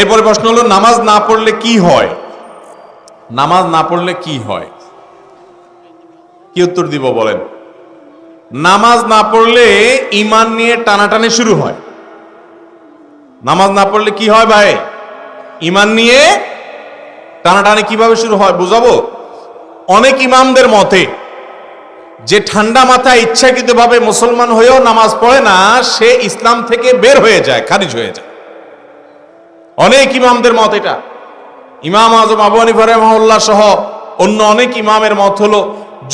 এরপরে প্রশ্ন হলো, নামাজ না পড়লে কি হয়? নামাজ না পড়লে কি হয়? কি উত্তর দিব বলেন? নামাজ না পড়লে ইমান নিয়ে টানাটানি শুরু হয়। নামাজ না পড়লে কি হয় ভাই? ইমান নিয়ে টানাটানি কীভাবে শুরু হয় বুঝাবো? অনেক ইমামদের মতে, যে ঠান্ডা মাথায় ইচ্ছাকৃতভাবে মুসলমান হয়েও নামাজ পড়ে না, সে ইসলাম থেকে বের হয়ে যায়, খারিজ হয়ে যায়। অনেক ইমামদের মত এটা। ইমাম আজম আবু হানিফা রহমাউল্লাহ সহ অন্য অনেক ইমামের মত হলো,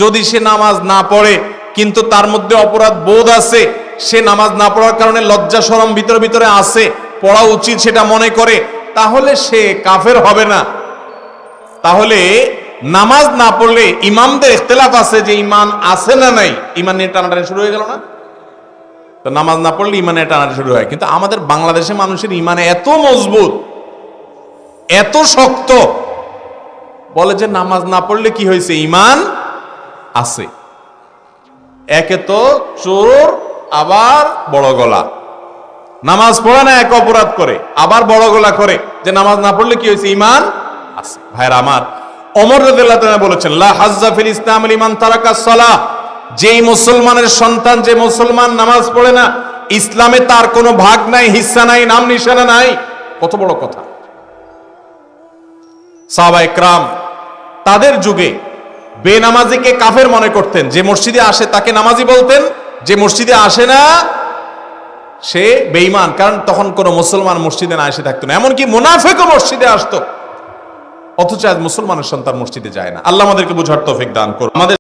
যদি সে নামাজ না পড়ে, কিন্তু তার মধ্যে অপরাধ বোধ আছে, সে নামাজ না পড়ার কারণে লজ্জা শরম ভিতরে ভিতরে আছে, পড়া উচিত সেটা মনে করে, তাহলে সে কাফের হবে না। তাহলে নামাজ না পড়লে ইমামদের ইখতলাফ আছে যে ইমান আছে না নাই, ইমান নিয়ে টানাটানি শুরু হয়ে গেল না? তো নামাজ না পড়লে ইমানে টানাটানি শুরু হয়। কিন্তু আমাদের বাংলাদেশের মানুষের ইমানে এত মজবুত, এত শক্ত, বলে যে নামাজ না পড়লে কি হয়েছে? ইমান আছে। একে তো চোর, আবার বড় গলা। নামাজ পড়ে না এক অপরাধ করে, আবার বড় গলা করে। যে নামাজ না পড়লে কি হয়েছে? ইমান আছে। ভাইরা আমার, অমর রাদিয়াল্লাহু তাআলা বলেছেন, লা হাজ্জা ফিল ইসলাম ইমান তারাকা সালাহ। যেই মুসলমানের সন্তান, যে মুসলমান নামাজ পড়ে না, ইসলামে তার কোনো ভাগ নাই, হিস্সা নাই, নাম নিশানা নাই। কত বড় কথা। সাহাবা একরাম তাদের যুগে বেনামাজিকে কাফের মনে করতেন। যে মসজিদে আসে তাকে নামাজি বলতেন, যে মসজিদে আসে না, সে বেঈমান। কারণ তখন কোনো মুসলমান মসজিদে না এসে থাকতো না। এমনকি মুনাফেকও মসজিদে আসতো। অথচ আজ মুসলমানের সন্তান মসজিদে যায় না। আল্লাহ আমাদেরকে বুঝার তৌফিক দান করুন। আমাদের